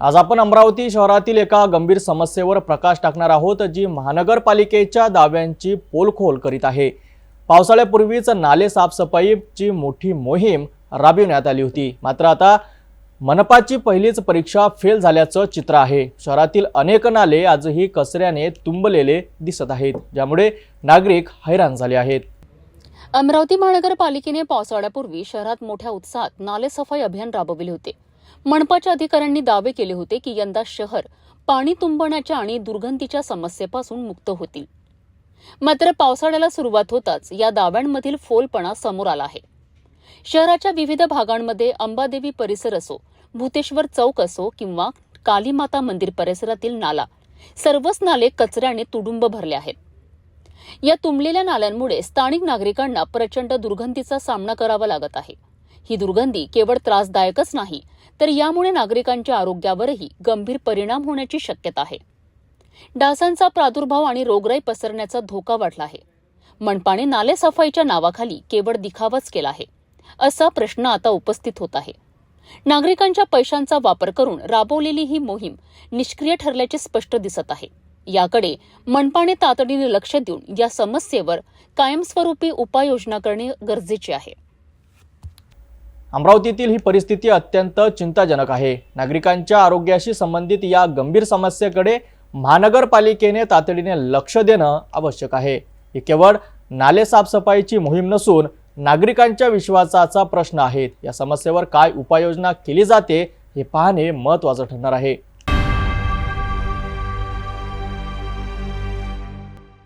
आज आपण अमरावती शहरातील एका गंभीर समस्येवर प्रकाश टाकणार आहोत जी महानगरपालिकेच्या दाव्यांची पोलखोल करीत आहे. पावसाळ्यापूर्वीच नाले साफसफाईची मोठी मोहीम राबविण्यात आली होती. मात्र आता मनपाची पहिलीच परीक्षा फेल झाल्याचं चित्र आहे. शहरातील अनेक नाले आजही कचऱ्याने तुंबलेले दिसत आहेत ज्यामुळे नागरिक हैराण झाले आहेत. अमरावती महानगरपालिकेने पावसाळ्यापूर्वी शहरात मोठ्या उत्साहात नाले सफाई अभियान राबविले होते. मनपाच्या अधिकाऱ्यांनी दावे केले होते की यंदा शहर पाणी तुंबण्याच्या आणि दुर्गंधीच्या समस्येपासून मुक्त होतील. मात्र पावसाळ्याला सुरुवात होताच या दाव्यांमधील फोलपणा समोर आला आहे. शहराच्या विविध भागांमध्ये अंबादेवी परिसर असो भूतेश्वर चौक असो किंवा कालीमाता मंदिर परिसरातील नाला सर्वच नाले कचऱ्याने तुडुंब भरले आहेत. या तुंबलेल्या नाल्यांमुळे स्थानिक नागरिकांना प्रचंड दुर्गंधीचा सामना करावा लागत आहे. ही दुर्गंधी केवळ त्रासदायकच नाही तर यामुळे नागरिकांच्या आरोग्यावरही गंभीर परिणाम होण्याची शक्यता आहे. डासांचा प्रादुर्भाव आणि रोगराई पसरण्याचा धोका वाढला आहे. मनपाने नाले सफाईच्या नावाखाली केवळ दिखावाच केला आहे असा प्रश्न आता उपस्थित होत आहे. नागरिकांच्या पैशांचा वापर करून राबवलेली ही मोहीम निष्क्रिय ठरल्याचे स्पष्ट दिसत आहे. याकडे मनपाने तातडीने लक्ष देऊन या समस्येवर कायमस्वरूपी उपाययोजना करणे गरजेचे आहे. अमरावतीतील ही परिस्थिती अत्यंत चिंताजनक आहे. नागरिकांच्या आरोग्याशी संबंधित या गंभीर समस्येकडे महानगरपालिकेने तातडीने लक्ष देणं आवश्यक आहे. ही केवळ नाले साफसफाईची मोहीम नसून नागरिकांच्या विश्वासाचा प्रश्न आहे या समस्येवर काय उपाययोजना केली जाते हे पाहणे महत्त्वाचं ठरणार आहे.